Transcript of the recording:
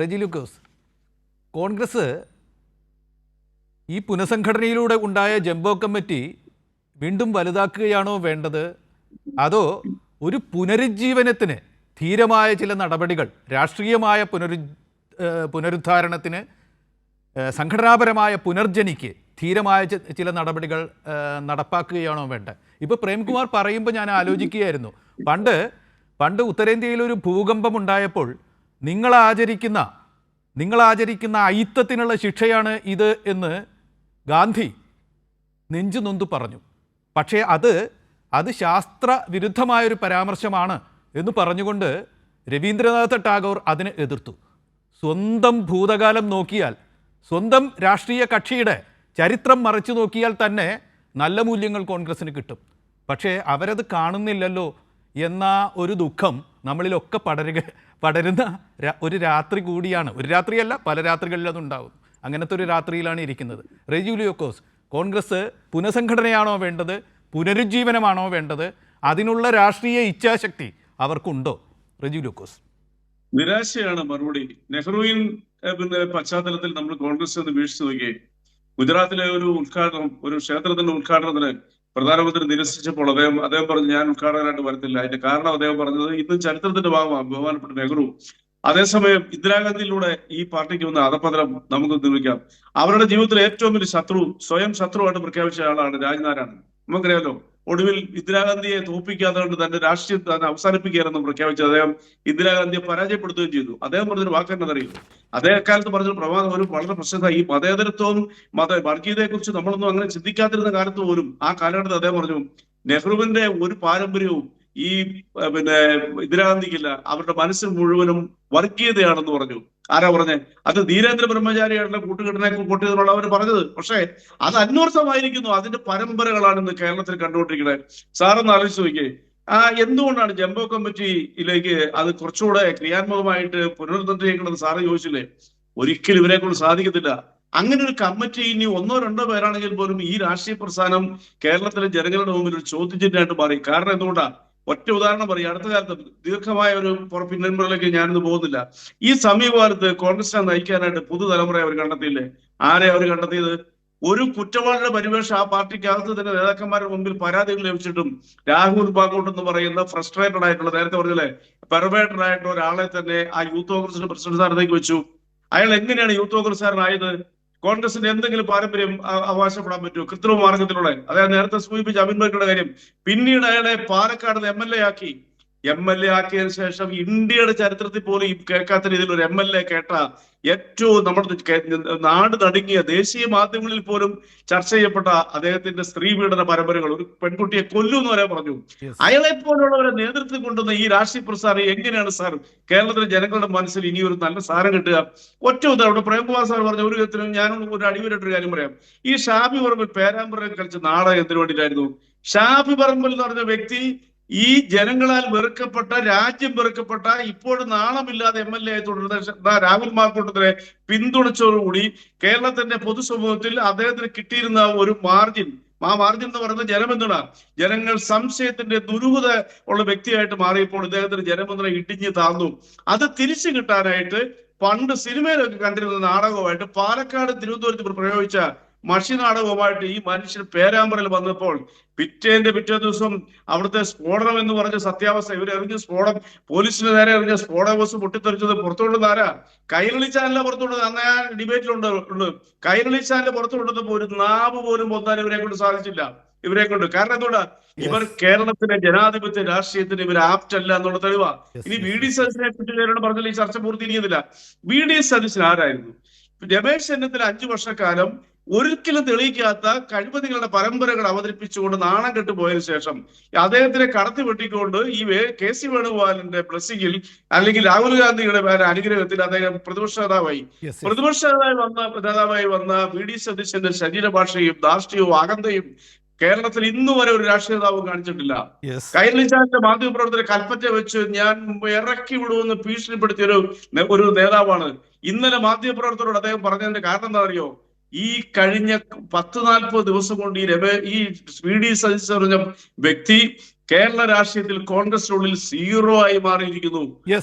റെജി ലൂക്കോസ് കോൺഗ്രസ് ഈ പുനഃസംഘടനയിലൂടെ ഉണ്ടായ jumbo committee വീണ്ടും വലുതാക്കുകയാണോ വേണ്ടത്? അതോ ഒരു പുനരുജ്ജീവനത്തിന് ധീരമായ ചില നടപടികൾ രാഷ്ട്രീയമായ പുനരു പുനരുദ്ധാരണത്തിന് സംഘടനാപരമായ പുനർജനിക്ക് ധീരമായ ചില നടപടികൾ നടപ്പാക്കുകയാണോ വേണ്ടത്? ഇപ്പോൾ പ്രേംകുമാർ പറയുമ്പോൾ ഞാൻ ആലോചിക്കുകയായിരുന്നു. പണ്ട് പണ്ട് ഉത്തരേന്ത്യയിൽ ഒരു ഭൂകമ്പം ഉണ്ടായപ്പോൾ നിങ്ങൾ ആചരിക്കുന്ന നിങ്ങൾ ആചരിക്കുന്ന അയിത്തത്തിനുള്ള ശിക്ഷയാണ് ഇത് എന്ന് ഗാന്ധി നെഞ്ചു നൊന്ത് പറഞ്ഞു. പക്ഷേ അത് അത് ശാസ്ത്ര വിരുദ്ധമായൊരു പരാമർശമാണ് എന്ന് പറഞ്ഞുകൊണ്ട് രവീന്ദ്രനാഥ ടാഗോർ അതിനെ എതിർത്തു. സ്വന്തം ഭൂതകാലം നോക്കിയാൽ സ്വന്തം രാഷ്ട്രീയ കക്ഷിയുടെ ചരിത്രം മറച്ചു നോക്കിയാൽ തന്നെ നല്ല മൂല്യങ്ങൾ കോൺഗ്രസ്സിന് കിട്ടും. പക്ഷേ അവരത് കാണുന്നില്ലല്ലോ എന്ന ഒരു ദുഃഖം നമ്മളിലൊക്കെ പടരുക പടരുന്ന ഒരു രാത്രി കൂടിയാണ്. ഒരു രാത്രിയല്ല പല രാത്രികളിൽ അതുണ്ടാവും. അങ്ങനത്തെ ഒരു രാത്രിയിലാണ് ഇരിക്കുന്നത്. റെജുലിയോക്കോസ് കോൺഗ്രസ് പുനഃസംഘടനയാണോ വേണ്ടത്? പുനരുജ്ജീവനമാണോ വേണ്ടത്? അതിനുള്ള രാഷ്ട്രീയ ഇച്ഛാശക്തി അവർക്കുണ്ടോ? റെജുലിയോക്കോസ്. നിരാശയാണ് മറുപടി. നെഹ്റുവിൻ പിന്നെ പശ്ചാത്തലത്തിൽ നമ്മൾ കോൺഗ്രസ് ഒന്ന് വീഴ്ച നോക്കി ഗുജറാത്തിലെ ഒരു ഉദ്ഘാടനം ഒരു ക്ഷേത്രത്തിന്റെ ഉദ്ഘാടനത്തിന് പ്രധാനമന്ത്രി നിരസിച്ചപ്പോൾ അദ്ദേഹം അദ്ദേഹം പറഞ്ഞു ഞാൻ ഉദ്ഘാടകനായിട്ട് വരത്തില്ല. അതിന്റെ കാരണം അദ്ദേഹം പറഞ്ഞത് ഇന്ന് ചരിത്രത്തിന്റെ ഭാഗമാണ്. ബഹുമാനപ്പെട്ട നെഹ്റു അതേസമയം ഇന്ദിരാഗാന്ധിയിലൂടെ ഈ പാർട്ടിക്ക് വന്ന അധപതനം നമുക്ക് നിർമ്മിക്കാം. അവരുടെ ജീവിതത്തിലെ ഏറ്റവും വലിയ ശത്രു സ്വയം ശത്രുവായിട്ട് പ്രഖ്യാപിച്ച ആളാണ് രാജ്നാരായണൻ. നമുക്കറിയാലോ ഒടുവിൽ ഇന്ദിരാഗാന്ധിയെ തോപ്പിക്കാതെ കൊണ്ട് തന്റെ രാഷ്ട്രീയം തന്നെ അവസാനിപ്പിക്കുകയാണെന്ന് പ്രഖ്യാപിച്ചു അദ്ദേഹം ഇന്ദിരാഗാന്ധിയെ പരാജയപ്പെടുത്തുകയും ചെയ്തു. അദ്ദേഹം പറഞ്ഞൊരു വാക്കെന്നറിയും അദ്ദേഹ കാലത്ത് പറഞ്ഞൊരു പ്രവാദം ഒരു വളരെ പ്രശ്നമായി ഈ മതേതരത്വവും മത വർഗീയതയെ കുറിച്ച് നമ്മളൊന്നും അങ്ങനെ ചിന്തിക്കാതിരുന്ന കാലത്ത് പോലും ആ കാലഘട്ടത്തിൽ അദ്ദേഹം പറഞ്ഞു നെഹ്റുവിന്റെ ഒരു പാരമ്പര്യവും ഈ പിന്നെ ഇന്ദിരാഗാന്ധിക്കില്ല അവരുടെ മനസ്സിൽ മുഴുവനും വർഗീയതയാണെന്ന് പറഞ്ഞു. ആരാ പറഞ്ഞേ? അത് ധീരേന്ദ്ര ബ്രഹ്മചാരിയായിട്ടുള്ള കൂട്ടുകെട്ടിനെ കൂട്ടിയതെന്നുള്ള അവർ പറഞ്ഞത്. പക്ഷേ അത് അന്വർത്ഥമായിരിക്കുന്നു. അതിന്റെ പരമ്പരകളാണ് ഇന്ന് കേരളത്തിൽ കണ്ടുകൊണ്ടിരിക്കുന്നത്. സാറൊന്ന് ആലോചിച്ച് നോക്കിയേ. ആ എന്തുകൊണ്ടാണ് ജംബോ കമ്മിറ്റിയിലേക്ക് അത് കുറച്ചുകൂടെ ക്രിയാത്മകമായിട്ട് പുനരുദ്ധരിക്കണമെന്ന് സാറ് ചോദിച്ചില്ലേ? ഒരിക്കലും ഇവരെ കൊണ്ട് സാധിക്കത്തില്ല. അങ്ങനെ ഒരു കമ്മിറ്റി ഇനി ഒന്നോ രണ്ടോ പേരാണെങ്കിൽ പോലും ഈ രാഷ്ട്രീയ പ്രസ്ഥാനം കേരളത്തിലെ ജനങ്ങളുടെ മുമ്പിൽ ഒരു ചോദ്യചിഹ്നമായിട്ട് മാറി. കാരണം എന്തുകൊണ്ടാ? ഒറ്റ ഉദാഹരണം പറയും. അടുത്ത കാലത്ത് ദീർഘമായ ഒരു പുറ- പിന്നൻപിലേക്ക് ഞാനിന്ന് പോകുന്നില്ല. ഈ സമീപകാലത്ത് കോൺഗ്രസിനെ നയിക്കാനായിട്ട് പുതുതലമുറയെ അവർ കണ്ടെത്തിയില്ലേ? ആരെ അവർ കണ്ടെത്തിയത്? ഒരു കുറ്റവാളിയുടെ പരിവേഷം ആ പാർട്ടിക്കകത്ത് തന്നെ നേതാക്കന്മാരുടെ മുമ്പിൽ പരാതികൾ ലഭിച്ചിട്ടും രാഹുൽ ബാഗോട്ട് എന്ന് പറയുന്ന ഫ്രസ്ട്രേറ്റഡ് ആയിട്ടുള്ള നേരത്തെ പറഞ്ഞല്ലേ? പെർവേറ്റഡ് ആയിട്ടുള്ള ഒരാളെ തന്നെ ആ യൂത്ത് കോൺഗ്രസിന്റെ പ്രസിഡന്റ് സ്ഥാനത്തേക്ക് വെച്ചു. അയാൾ എങ്ങനെയാണ് യൂത്ത് കോൺഗ്രസ്സുകാരനായത് കോൺഗ്രസിന്റെ എന്തെങ്കിലും പാരമ്പര്യം അവകാശപ്പെടാൻ പറ്റുമോ? കൃത്രിമ മാർഗത്തിലൂടെ. അതായത് നേരത്തെ സൂചിപ്പിച്ച അമിൻ ബൈക്കുടെ കാര്യം. പിന്നീട് അയാളെ പാലക്കാട് എം എൽ എ ആക്കി. എം എൽ എ ആക്കിയതിനു ശേഷം ഇന്ത്യയുടെ ചരിത്രത്തിൽ പോലും ഈ കേൾക്കാത്ത രീതിയിൽ ഒരു എം എൽ എ കേട്ട ഏറ്റവും നമ്മുടെ നാട് നടുങ്ങിയ ദേശീയ മാധ്യമങ്ങളിൽ പോലും ചർച്ച ചെയ്യപ്പെട്ട അദ്ദേഹത്തിന്റെ സ്ത്രീ പീഡന പരമ്പരകൾ. ഒരു പെൺകുട്ടിയെ കൊല്ലു എന്ന് വരെ പറഞ്ഞു. അയാളെ പോലുള്ളവരെ നേതൃത്വം കൊണ്ടുവന്ന ഈ രാഷ്ട്രീയ പ്രസ്ഥാനം എങ്ങനെയാണ് സാർ? കേരളത്തിലെ ജനങ്ങളുടെ മനസ്സിൽ ഇനി ഒരു നല്ല സാരം കിട്ടുക? ഒറ്റ ഉദാഹരണം പ്രേംകുമാർ സാർ പറഞ്ഞ ഒരു വിധത്തിലും ഞാൻ ഒരു അടിവരായിട്ടൊരു കാര്യം പറയാം. ഈ ഷാബി പറമ്പിൽ പേരാമ്പ്രയിൽ കളിച്ച നാടകം എന്തിനു വേണ്ടിയിട്ടായിരുന്നു? ഷാഫി പറമ്പിൽ എന്ന് പറഞ്ഞ വ്യക്തി ഈ ജനങ്ങളാൽ വെറുക്കപ്പെട്ട രാജ്യം വെറുക്കപ്പെട്ട ഇപ്പോഴും നാണമില്ലാതെ എം എൽ എ ആയി തുടരുന്ന രാഹുൽ മാർക്കോട്ടത്തിനെ പിന്തുണച്ചതോടുകൂടി കേരളത്തിന്റെ പൊതുസമൂഹത്തിൽ അദ്ദേഹത്തിന് കിട്ടിയിരുന്ന ഒരു മാർജിൻ ആ മാർജിൻ എന്ന് പറയുന്നത് ജനപിന്തുണ ജനങ്ങൾ സംശയത്തിന്റെ ദുരൂഹത ഉള്ള വ്യക്തിയായിട്ട് മാറിയപ്പോൾ ഇദ്ദേഹത്തിന് ജനപിന്തുണ ഇടിഞ്ഞു താന്നു. അത് തിരിച്ചു കിട്ടാനായിട്ട് പണ്ട് സിനിമയിലൊക്കെ കണ്ടിരുന്ന നാടകമായിട്ട് പാലക്കാട് തിരുവനന്തപുരത്ത് പ്രയോഗിച്ച മഷി നാടകവുമായിട്ട് ഈ മനുഷ്യൻ പേരാമ്പ്രയിൽ വന്നപ്പോൾ പിറ്റേന്റെ പിറ്റേ ദിവസം അവിടുത്തെ സ്ഫോടനം എന്ന് പറഞ്ഞ സത്യാവസ്ഥ ഇവർ എറിഞ്ഞ സ്ഫോടനം പോലീസിന് നേരെ എറിഞ്ഞ സ്ഫോടക ബസ് പൊട്ടിത്തെറിച്ചത് പുറത്തുകൊണ്ടത് ആരാ? കൈരളി ചാനലിലെ പുറത്തുകൊണ്ടത് അന്ന് ഞാൻ ഡിബേറ്റിലുണ്ട് ഉണ്ട്. കൈരളി പുറത്തുകൊണ്ടപ്പോൾ ഒരു നാവ് പോലും പൊന്താൻ ഇവരെ കൊണ്ട് സാധിച്ചില്ല. ഇവരെ കൊണ്ട്. കാരണം എന്തുകൊണ്ടാ? ഇവർ കേരളത്തിലെ ജനാധിപത്യ രാഷ്ട്രീയത്തിന് ഇവർ ആപ്റ്റ് അല്ല എന്നുള്ള തെളിവാ. ഇനി വി ഡി സതീശനെ പറ്റി നേരോട് പറഞ്ഞാൽ ഈ ചർച്ച പൂർത്തിയിരിക്കുന്നില്ല വി ഡി സതീശൻ ആരായിരുന്നു? രമേശ് ചെന്നിത്തല അഞ്ചു വർഷക്കാലം ഒരിക്കലും തെളിയിക്കാത്ത കഴിവതികളുടെ പരമ്പരകൾ അവതരിപ്പിച്ചുകൊണ്ട് നാണം കെട്ടു പോയതിനു ശേഷം അദ്ദേഹത്തിനെ കടത്തി വെട്ടിക്കൊണ്ട് ഈ കെ സി വേണുഗോപാലിന്റെ ബ്ലസ്സിംഗിൽ അല്ലെങ്കിൽ രാഹുൽ ഗാന്ധിയുടെ അനുഗ്രഹത്തിൽ അദ്ദേഹം പ്രതിപക്ഷ നേതാവായി. പ്രതിപക്ഷ നേതാവായി വന്ന നേതാവായി വന്ന വി ഡി സതീശന്റെ ശരീരഭാഷയും ധാർഷ്ട്യവും അകന്തയും കേരളത്തിൽ ഇന്നു വരെ ഒരു രാഷ്ട്രീയ നേതാവും കാണിച്ചിട്ടില്ല. കൈരളിച്ചാന്റെ മാധ്യമപ്രവർത്തകരെ കൽപ്പറ്റ വെച്ച് ഞാൻ ഇറക്കി വിടുമെന്ന് ഭീഷണിപ്പെടുത്തിയ ഒരു ഒരു നേതാവാണ്. ഇന്നലെ മാധ്യമപ്രവർത്തകരോട് അദ്ദേഹം പറഞ്ഞതിന്റെ കാരണം എന്താ അറിയോ ഈ കഴിഞ്ഞ പത്ത് നാൽപ്പത് ദിവസം കൊണ്ട് ഈ രമേ ഈ വി ഡി സതീശൻ പറഞ്ഞ വ്യക്തി കേരള രാഷ്ട്രീയത്തിൽ കോൺഗ്രസിനുള്ളിൽ സീറോ ആയി മാറിയിരിക്കുന്നു.